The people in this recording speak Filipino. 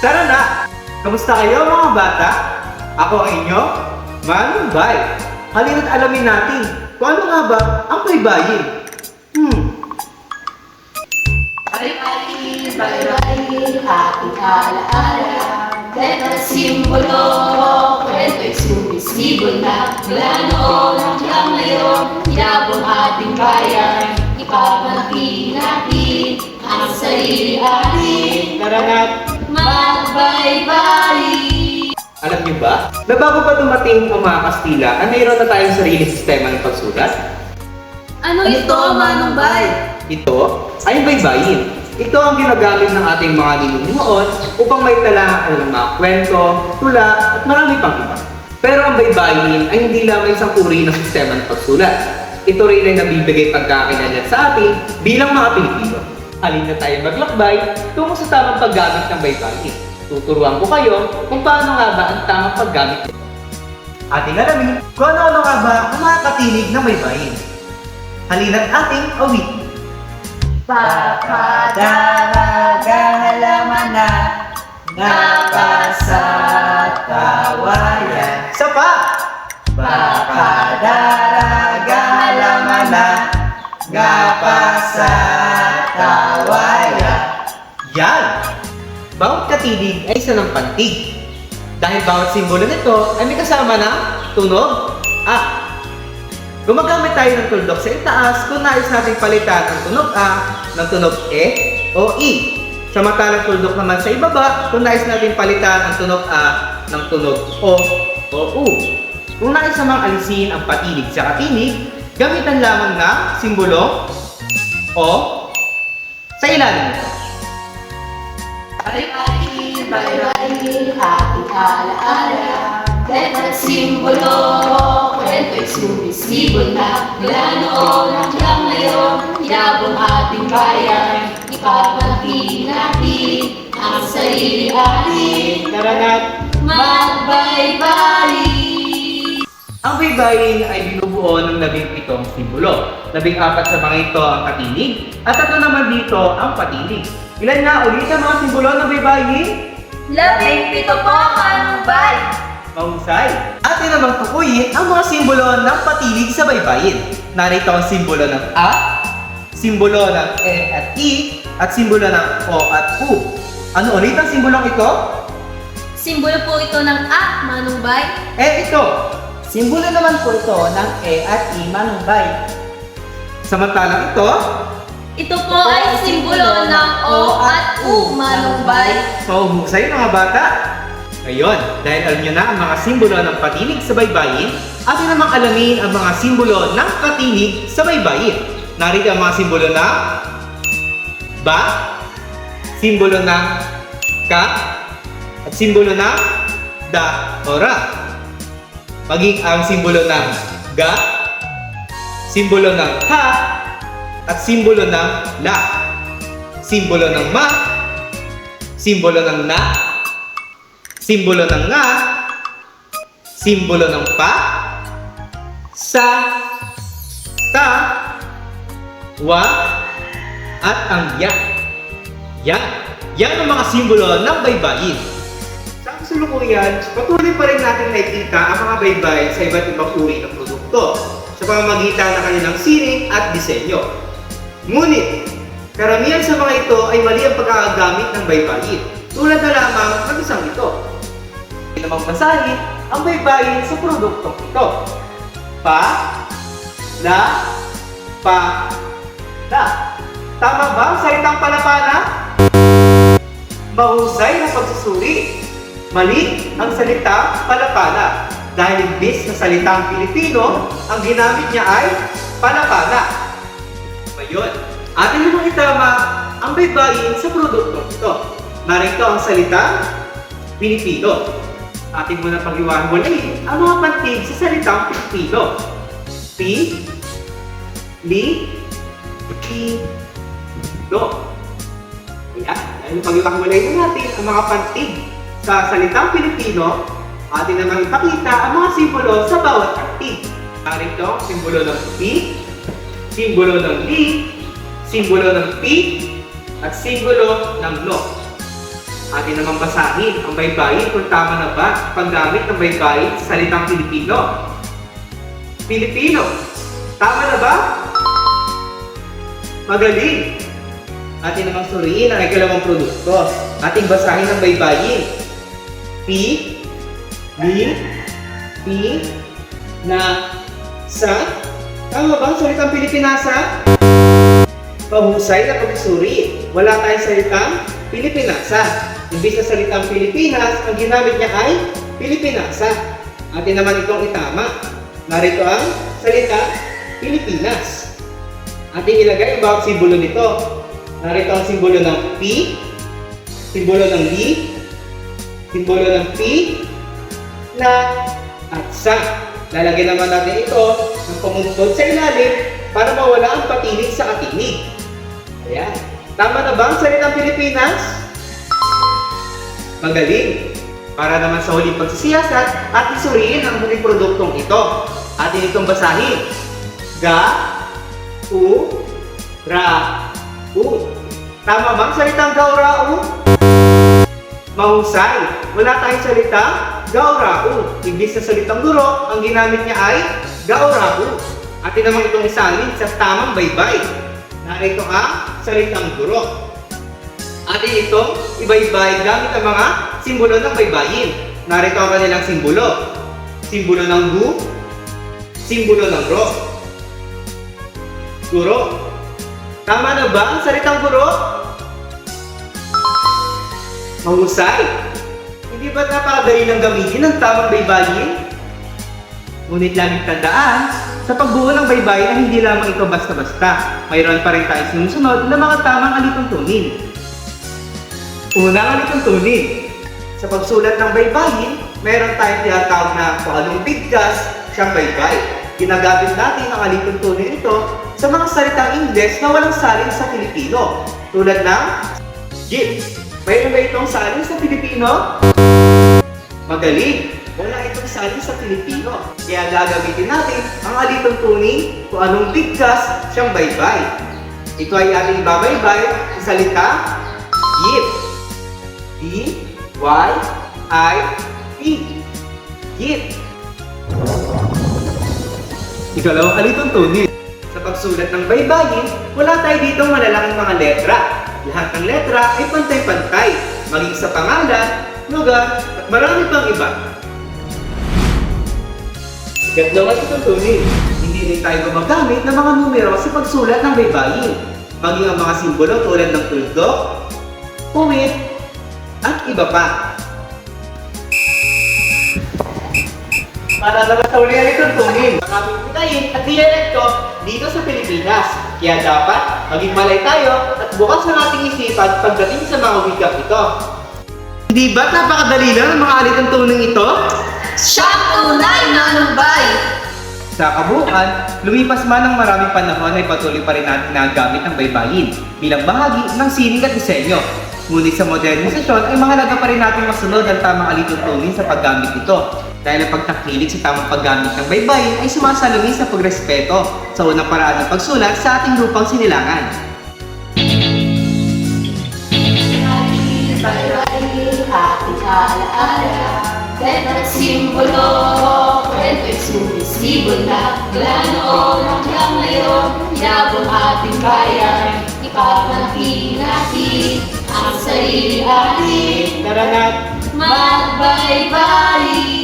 Tara na! Kamusta kayo mga bata? Ako ang inyo, Manong Bay. Halina't alamin natin kung ano nga ba ang baybayin. Hmm. Baybayin, baybayin, ating alaala. Letra simbolo, kwento'y sumisibol na. Mula noon hanggang ngayon, inabong ating bayan. Ipamangkin natin ang sarili atin. tara na. Magbaybay! Alam niyo ba, na bago pa dumating ang mga Kastila, ay mayroon na tayong sariling sistema ng pagsulat? Ano ito, Manong Bay? Ito ay baybayin. Ito ang ginagamit ng ating mga ninunoon upang may tala ng mga kwento, tula, at marami pang iba. Pero ang baybayin ay hindi lamang isang uri ng sistema ng pagsulat. Ito rin ay nabibigay pagkakinalan sa atin bilang mga Pilipino. Alin na tayo maglakbay tungo sa tamang paggamit ng baybayin. Tuturuan ko kayo kung paano nga ba ang tamang paggamit nito. Ating alamin kung ano-ano nga ba ang mga katinig ng baybayin. Halina't ating awit. Pakadaraga halaman na Napasatawayan Isa pa! Pakadaraga halaman na Napasatawayan Yan! Bawat katinig ay isa ng pantig. Dahil bawat simbolo nito ay may kasama ng tunog A. Gumagamit tayo ng tuldok sa itaas kung nais nating palitan ang tunog A ng tunog E o I. Samantalang tuldok naman sa ibaba kung nais nating palitan ang tunog A ng tunog O o U. Kung nais namang alisin ang patinig sa katinig, gamitan lamang ng simbolo O sa ilalim nito. Ari-ari, bay-bay, ating alaala. Letra simbolo, kwento'y sumisibol na. Mula noon hanggang ngayon, inabong ating bayan. Ipapangkin natin ang sarili atin. Tara na! Magbaybay! Ang baybayin ay binubuo ng labing pitong simbolo. Labing apat sa mga ito ang katinig, at tatlo naman dito ang patinig. Ilan na ulit ang mga simbolo ng baybayin? Labing pito po, Manong Bay! Mahusay! Atin namang tukuyin ang mga simbolo ng patinig sa baybayin. Narito ang simbolo ng A, simbolo ng E at I, at simbolo ng O at U. Ano ulit ang simbolong ito? Simbolo po ito ng A, Manong Bay. Eh ito! Simbolo naman po ito ng E at I manumbay Samantalang ito, Ito po ay simbolo ng O at U, Manong Bay. Mahusay mga bata! Ngayon, dahil alam nyo na ang mga simbolo ng patinig sa baybayin, atin namang alamin ang mga simbolo ng katinig sa baybayin. Narito ang mga simbolo ng ba, simbolo ng ka, at simbolo ng da o ra. Maging ang simbolo ng ga, simbolo ng ha, at simbolo ng la. Simbolo ng ma, simbolo ng na, simbolo ng nga, simbolo ng pa, sa, ta, wa, at ang ya. Yan. Yan ang mga simbolo ng baybayin. Sa kasulukuyan, patuloy pa rin natin nakikita ang mga baybay sa iba't ibang uri ng produkto sa pamamagitan ng kanilang sining at disenyo. Ngunit, karamihan sa mga ito ay mali ang pagkakagamit ng baybayin. Tulad na lamang ng isang ito. Hindi namang basahin ang baybayin sa produktong ito. Pa, la, pa, la. Tama ba ang salitang palapana? Mahusay na pagsusuri. Mali ang salita palapana. Dahil imbis na salitang Pilipino, ang ginamit niya ay palapana. Ngayon, atin namang itama ang baybayin sa produktong ito. Narito ang salitang Pilipino. Atin muna pag-iwan-walayin ang mga pantig sa salitang Pilipino. Pi, li, pi, do. Kaya, dahil pag-iwan-walayin natin ang mga pantig sa salitang Pilipino, atin namang ipakita ang mga simbolo sa bawat pantig. Narito ang simbolo ng pi, simbolo ng li, simbolo ng pi, at simbolo ng no. Atin naman basahin ang baybayin kung tama na ba paggamit ng baybayin sa salitang Pilipino. Pilipino. Tama na ba? Magaling. Atin namang suriin ang ikalawang produkto. Ating basahin ang baybayin. P, B, P, na, sa. Tama ba ang salitang Pilipinasa? Mahusay na pagsuri. Wala tayong salitang Pilipinasa. Imbis na salitang Pilipinas, ang ginamit niya ay Pilipinasa. Atin naman itong itama. Narito ang salita Pilipinas. Ating ilagay ang bawat simbolo nito. Narito ang simbolo ng P, simbolo ng D, simbolo ng P, na, at sa. Lalagyan naman natin ito ng pumungtod sa ilalim para mawala ang patinig sa atinig. Ayan. Tama na ba ang salitang Pilipinas? Magaling. Para naman sa huling pagsisiyasat at isuriin ang huling produktong ito. Atin itong basahin. Ga, u, ra, u. Tama ba ang salitang ga, u, ra, u? Mahusay. Wala tayong salita gaurau. Imbis na salitang guro, ang ginamit niya ay gaurau. Atin naman itong isalin sa tamang baybay. Narito ang salitang guro. Atin itong ibaybay gamit ang mga simbolo ng baybayin. Narito ang kanilang simbolo. Simbolo ng gu, simbolo ng ro. Guro. Tama na ba ang salitang guro? Mahusay. Hindi ba napakadali ng gamitin ang tamang baybayin? Ngunit laging tandaan, sa pagbuo ng baybayin ay hindi lamang ito basta-basta. Mayroon pa rin tayong sinusunod na mga tamang alituntunin. Unang alituntunin. Sa pagsulat ng baybayin, meron tayong tinatawag na anong bigkas siyang baybay. Ginagamit natin ang alituntunin ito sa mga salitang Ingles na walang salin sa Filipino. Tulad ng Jeep. Mayroon ba itong salin sa Filipino? Magaling! Wala itong salin sa Filipino. Kaya gagamitin natin ang alitong tuning kung anong bigkas siyang baybay. Ito ay ating babaybay sa salita Jeep. D, Y, I, P. Jeep. Ikalawang alitong tuning. Sa pagsulat ng baybayin, wala tayo dito malalaking mga letra. Lahat ng letra ay pantay-pantay, maging sa pangalan, lugar, at marami pang iba. Ikatlong alitong tuning. Hindi rin tayo gumagamit ng mga numero sa pagsulat ng baybayin. Maging ang mga simbolo tulad ng tuldok, puwit, iba pa. Para naman sa uli ay tuntunin. Maraming pitayin at dialekto dito sa Pilipinas. Kaya dapat maging malay tayo at bukas ang ating isipan pagdating sa mga wikang ito. Hindi ba't napakadali lang ang mga alitang tuning ito? Siyang tunay na anumbay. Sa kabuuan, lumipas man ang maraming panahon ay patuloy pa rin natin nagamit ang baybayin bilang bahagi ng sining at disenyo. Ngunit sa modernisasyon ay mahalaga pa rin natin masunod ang tamang alituntunin sa paggamit nito. Dahil ang pagtakilig sa tamang paggamit ng baybayin ay sumasalungi sa pagrespeto sa unang paraan ng pagsulat sa ating lupang sinilangan. Ipapangkin natin ang sarili atin. Tara na! Magbaybayin!